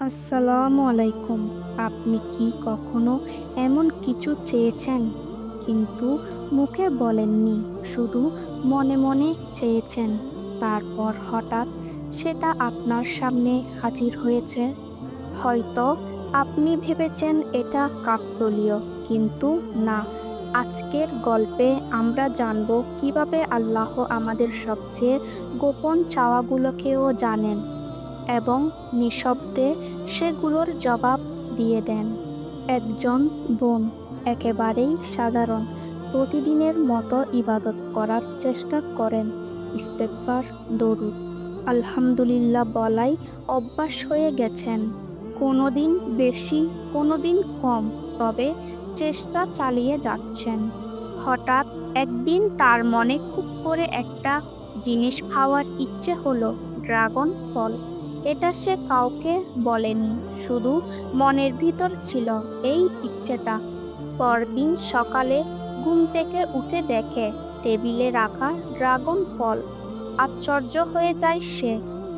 আসসালামু আলাইকুম। আপনি কি কখনো এমন কিছু চেয়েছেন? কিন্তু মুখে বলেননি, শুধু মনে মনে চেয়েছেন। তারপর হঠাৎ সেটা আপনার সামনে হাজির হয়েছে। হয়তো আপনি ভেবেছেন এটা কাকতলীয়, কিন্তু না। আজকের গল্পে আমরা জানব কীভাবে আল্লাহ আমাদের সবচেয়ে গোপন চাওয়াগুলোকেও জানেন। এবং নিঃশব্দে সেগুলোর জবাব দিয়ে দেন। একজন বোন, একেবারেই সাধারণ, প্রতিদিনের মতো ইবাদত করার চেষ্টা করেন ইস্তেকবার দরুদ। আলহামদুলিল্লাহ বলাই অভ্যাস হয়ে গেছেন। কোনো দিন বেশি কোনো দিন কম, তবে চেষ্টা চালিয়ে যাচ্ছেন। হঠাৎ একদিন তার মনে খুব করে একটা জিনিস খাওয়ার ইচ্ছে হলো ড্রাগন ফল। এটা সে কাউকে বলেনি, শুধু মনের ভিতর ছিল এই ইচ্ছেটা। পরদিন সকালে ঘুম থেকে উঠে দেখে টেবিলে রাখা ড্রাগন ফল। আশ্চর্য হয়ে যায় সে।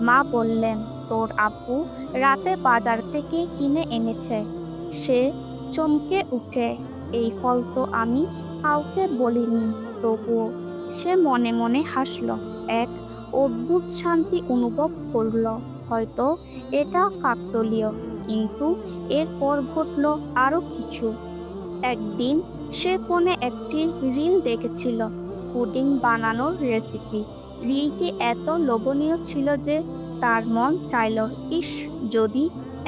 মা বললেন, তোর আপু রাতে বাজার থেকে কিনে এনেছে। সে চমকে উঠে, এই ফল তো আমি কাউকে বলিনি। তবুও সে মনে মনে হাসল, এক অদ্ভুত শান্তি অনুভব করল। হয়তো এটা কাকতলীয়, কিন্তু এরপর ঘটল আরও কিছু। একদিন সে ফোনে একটি রিল দেখেছিল, পুডিং বানানোর রেসিপি। রিলটি এত লোভনীয় ছিল যে তার মন চাইল, ইস, যদি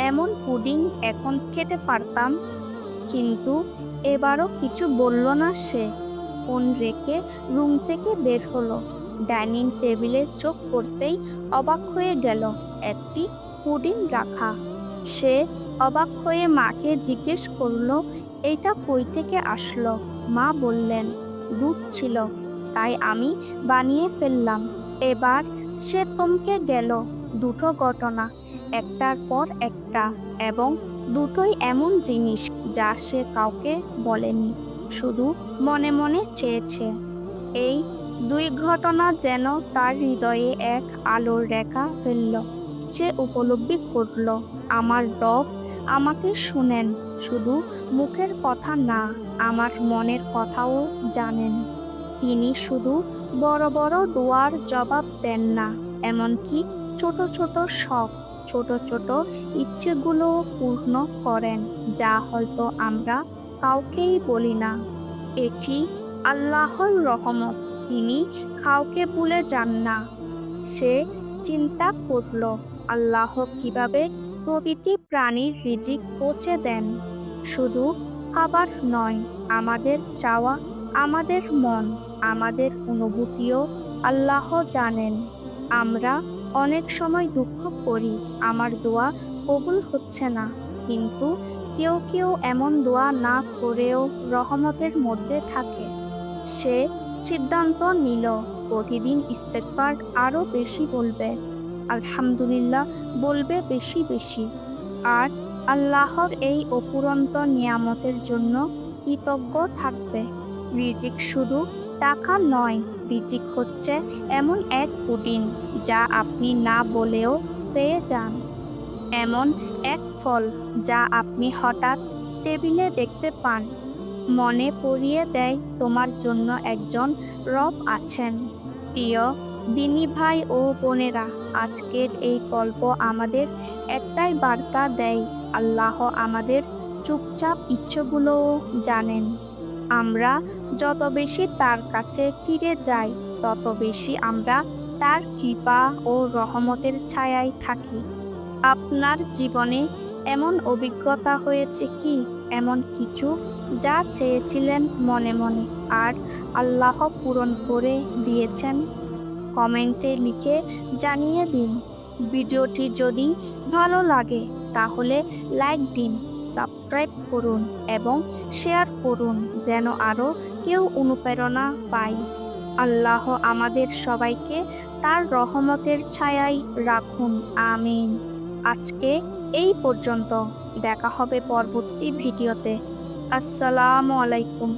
এমন পুডিং এখন খেতে পারতাম। কিন্তু এবারও কিছু বলল না সে। ফোন রেখে রুম থেকে বের হলো। ডাইনিং টেবিলে চোখ পড়তেই অবাক হয়ে গেল। একটি পুডিং রাখা। সে অবাক হয়ে মাকে জিজ্ঞেস করল, এইটা কই থেকে আসলো? মা বললেন, দুধ ছিল, তাই আমি বানিয়ে ফেললাম। এবার সে থমকে গেল দুটো ঘটনা, একটার পর একটা এবং দুটোই এমন জিনিস যা সে কাউকে বলেনি, শুধু মনে মনে চেয়েছে। এই দুই ঘটনা যেন তার হৃদয়ে এক আলোর রেখা ফেলল। সে উপলব্ধি করল, আমার রব আমাকে শুনেন, শুধু মুখের কথা না, আমার মনের কথাও জানেন। তিনি শুধু বড় বড় দোয়ার জবাব দেন না, এমনকি ছোট ছোট শখ, ছোট ছোট ইচ্ছেগুলো পূর্ণ করেন, যা হয়তো আমরা কাউকেই বলি না। এটি আল্লাহর রহমত, তিনি কাউকে ভুলে যান না। সে চিন্তা করল। আল্লাহ কীভাবে প্রতিটি প্রাণীর রিজিক পৌঁছে দেন? শুধু খাবার নয়, আমাদের চাওয়া, আমাদের মন, আমাদের অনুভূতিও আল্লাহ জানেন। আমরা অনেক সময় দুঃখ করি, আমার দোয়া কবুল হচ্ছে না। কিন্তু কেউ কেউ এমন দোয়া না করেও রহমতের মধ্যে থাকে। সে সিদ্ধান্ত নিল, প্রতিদিন ইস্তেকবার আরও বেশি বলবে। আলহামদুলিল্লাহ বলবে বেশি বেশি। আর আল্লাহর এই অপুরন্ত নিয়ামতের জন্য কৃতজ্ঞ থাকবে। রিজিক শুধু টাকা নয়, রিজিক হচ্ছে এমন এক পুডিন যা আপনি না বলেও পেয়ে যান। এমন এক ফল যা আপনি হঠাৎ টেবিলে দেখতে পান। মনে পড়িয়ে দেয় তোমার জন্য একজন রব আছেন। প্রিয় দিনী ভাই ও বোনেরা, আজকের এই গল্প আমাদের একটাই বার্তা দেয়, আল্লাহ আমাদের চুপচাপ ইচ্ছেগুলোও জানেন। আমরা যত বেশি তার কাছে ফিরে যাই, তত বেশি আমরা তার কৃপা ও রহমতের ছায়ায় থাকি। আপনার জীবনে এমন অভিজ্ঞতা হয়েছে কি? এমন কিছু যা চেয়েছিলেন মনে মনে, আর আল্লাহ পূরণ করে দিয়েছেন? কমেন্টে লিখে জানিয়ে দিন। ভিডিওটি যদি ভালো লাগে, তাহলে লাইক দিন, সাবস্ক্রাইব করুন এবং শেয়ার করুন যেন আরও কেউ অনুপ্রেরণা পায়। আল্লাহ আমাদের সবাইকে তার রহমতের ছায়ায় রাখুন, আমিন। আজকে এই পর্যন্ত। দেখা হবে পরবর্তী ভিডিওতে। আসসালামু আলাইকুম।